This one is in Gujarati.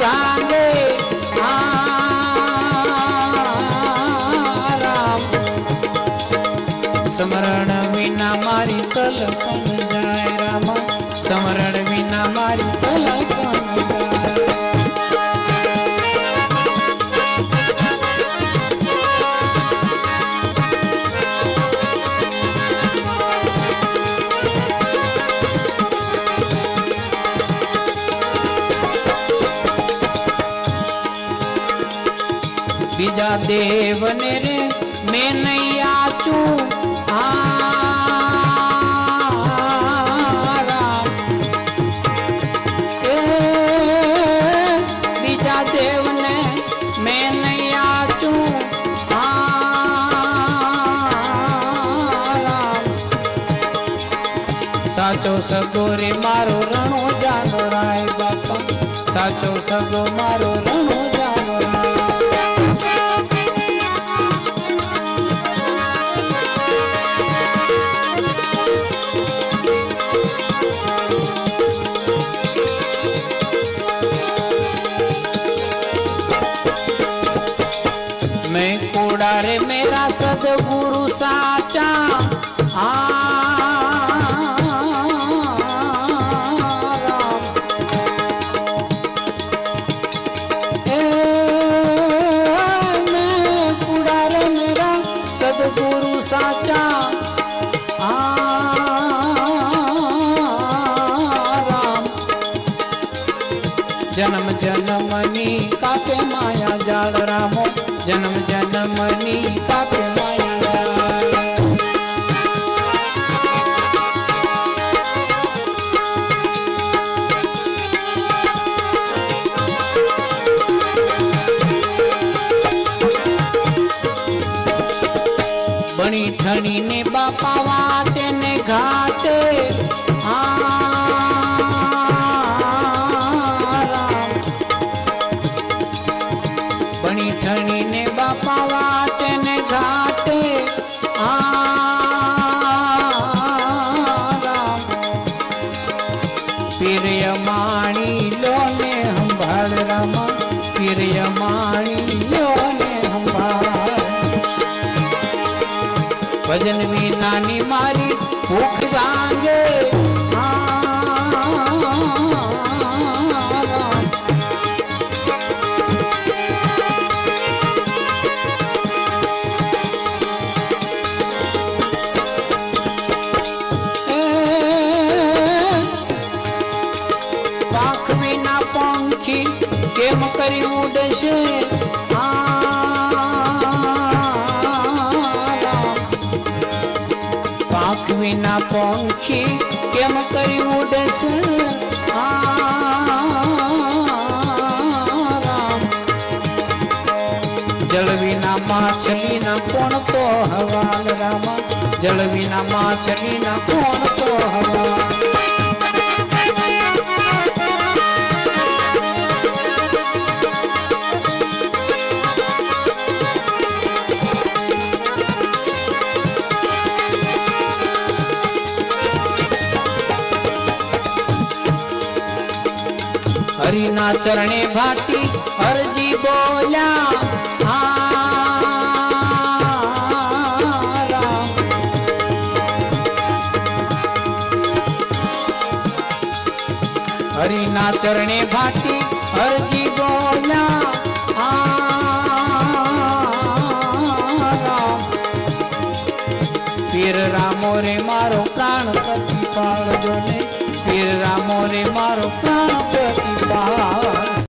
ભાંગે સ્મરણ વિના મારી કલ્પના દેવને રે, મેં નહીં આચું. બીજા દેવને મેં નહીં આચું. સાચો સગો મારો રણો જાનો રાય બાપા. સાચો સગો મારો રણો સદગુરુ સાચા સદગુરુ સાચા જન્મ જન્મની કાપે માયા જાળ રામો જન્મ જન્મની કાપે બણી ને બાપા વાટે ને ઘાટે રામ. બણી ઠણીને બાપા વાટે ને માણી લોને સંભાળ રામા. પીરય માણી લોને સંભાળ ભજન વિનાની મારી ભૂખ જાગે. કેમ કરી ઉડશે? આ વિના પંખી કેમ કરી ઉડશે. જળ વિના માછલીના કોણ તો હવાલ રામા? જળ વિના માછલીના કોણ તો હવાલ? હરિના ચરણે ભાટી, હરજી બોલ્યા હરિના ચરણે ભાટી, હરજી બોલ્યા આ રામો રે મારો પ્રાણ પ્રતિપાળજો ને. પીર રામો રે મારો પ્રાણ પ્રતિભા.